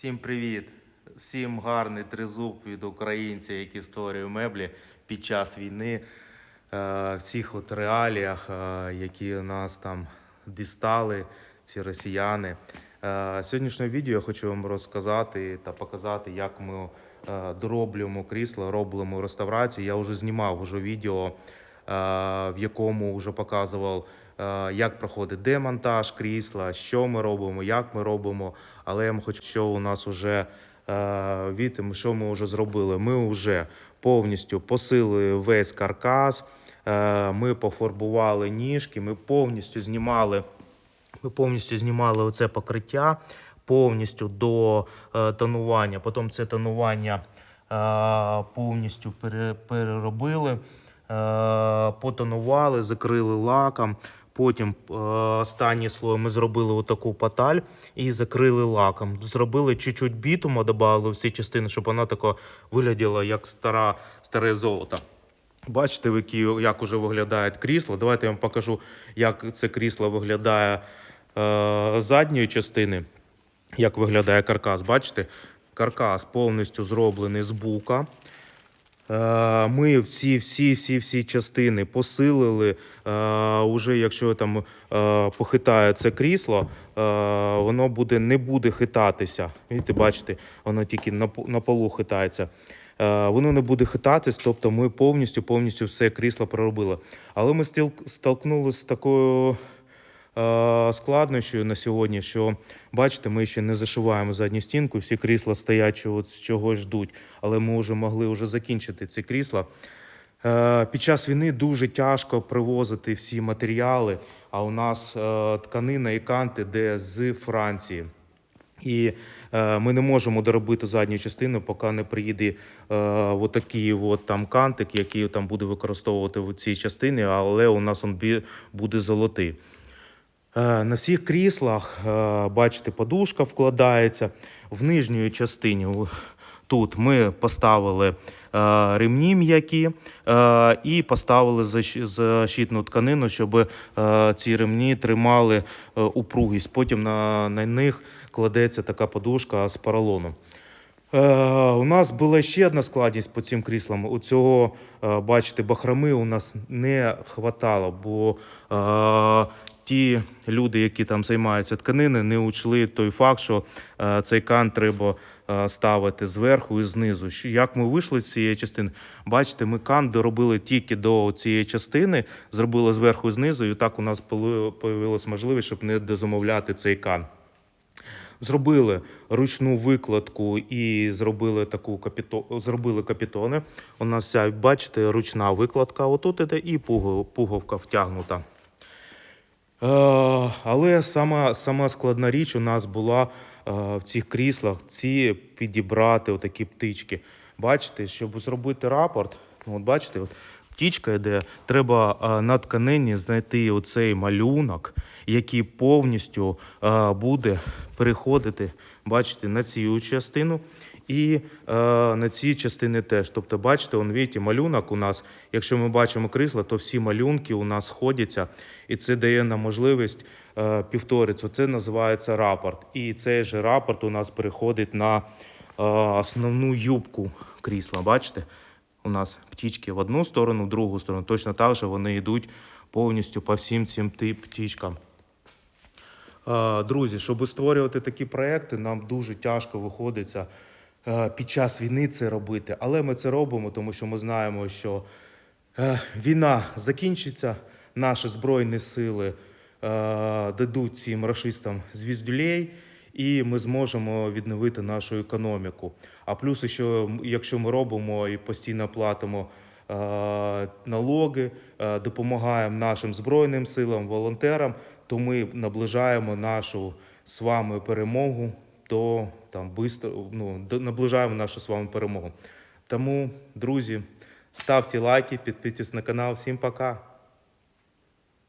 Всім привіт! Всім гарний тризуб від українця, який створює меблі під час війни. Е, В цих от реаліях, е, які нас там дістали, ці росіяни. Е, Сьогоднішнє відео я хочу вам розказати та показати, як ми дороблюємо крісло, робимо реставрацію. Я вже знімав вже відео, в якому вже показував, е, як проходить демонтаж крісла, що ми робимо, як ми робимо. Але я хочу, що у нас вже е, від, що ми вже зробили. Ми вже повністю посилили весь каркас. е, Ми пофарбували ніжки, ми повністю знімали. Ми повністю знімали оце покриття повністю до е, тонування. Потім це тонування е, повністю пере, переробили, е, потонували, закрили лаком. Потім е, останній слой ми зробили отаку паталь і закрили лаком. Зробили чуть-чуть бітуму, додали в ці частини, щоб вона тако виглядала як стара, старе золото. Бачите, як уже виглядає крісло. Давайте я вам покажу, як це крісло виглядає е, з задньої частини. Як виглядає каркас. Бачите? Каркас повністю зроблений з бука. Е, Ми всі, всі, всі, всі частини посилили. Е, Уже якщо там е, похитає це крісло, воно буде, не буде хитатися. Видите, бачите, воно тільки на, по- на полу хитається. Воно не буде хитатись, тобто ми повністю повністю все крісло проробили. Але ми столкнулися з такою складнощою на сьогодні, що бачите, ми ще не зашиваємо задню стінку, всі крісла стоять, чого, чогось ждуть, але ми вже могли вже закінчити ці крісла. Е, Під час війни дуже тяжко привозити всі матеріали, а у нас е, тканина і канти де з Франції. І е, ми не можемо доробити задню частину, поки не приїде е, отакий от там кантик, який там буде використовувати в цій частині, але у нас він буде золотий. Е, На всіх кріслах, е, бачите, подушка вкладається. В нижньої частині тут ми поставили е, ремні м'які і поставили защ- защитну тканину, щоб ці ремні тримали упругість. Потім на, на них кладеться така подушка з поролоном. У нас була ще одна складність по цим кріслам. У цього, бачите, бахроми у нас не хватало, бо ті люди, які там займаються тканини, не учли той факт, що е, цей кан треба е, ставити зверху і знизу. Як ми вийшли з цієї частини? Бачите, ми кан доробили тільки до цієї частини, зробили зверху і знизу, і так у нас з'явилася можливість, щоб не дозамовляти цей кан. Зробили ручну викладку і зробили таку капіто... зробили капітони. У нас вся, бачите, ручна викладка. Отут іде і пуговка втягнута. Е, але сама, сама складна річ у нас була е, в цих кріслах ці підібрати отакі птички. Бачите, щоб зробити рапорт, ну, от бачите, от, птічка йде, треба е, на тканині знайти оцей малюнок, який повністю е, буде переходити, бачите, на цю частину. І е, на ці частини теж. Тобто, бачите, он, видите, малюнок у нас, якщо ми бачимо крісла, то всі малюнки у нас сходяться, і це дає нам можливість е, півторицю. Це називається рапорт. І цей же рапорт у нас переходить на е, основну юбку крісла. Бачите? У нас птічки в одну сторону, в другу сторону. Точно так же вони йдуть повністю по всім цим тип птічкам. Друзі, щоб створювати такі проекти, нам дуже тяжко виходиться е, під час війни це робити. Але ми це робимо, тому що ми знаємо, що е, війна закінчиться, наші збройні сили е, дадуть цим рашистам звіздюлей, і ми зможемо відновити нашу економіку. А плюс, що якщо ми робимо і постійно платимо налоги, допомагаємо нашим збройним силам, волонтерам, то ми наближаємо нашу з вами перемогу до там бистро, ну, наближаємо нашу з вами перемогу. Тому, друзі, ставте лайки, підписуйтесь на канал. Всім пока.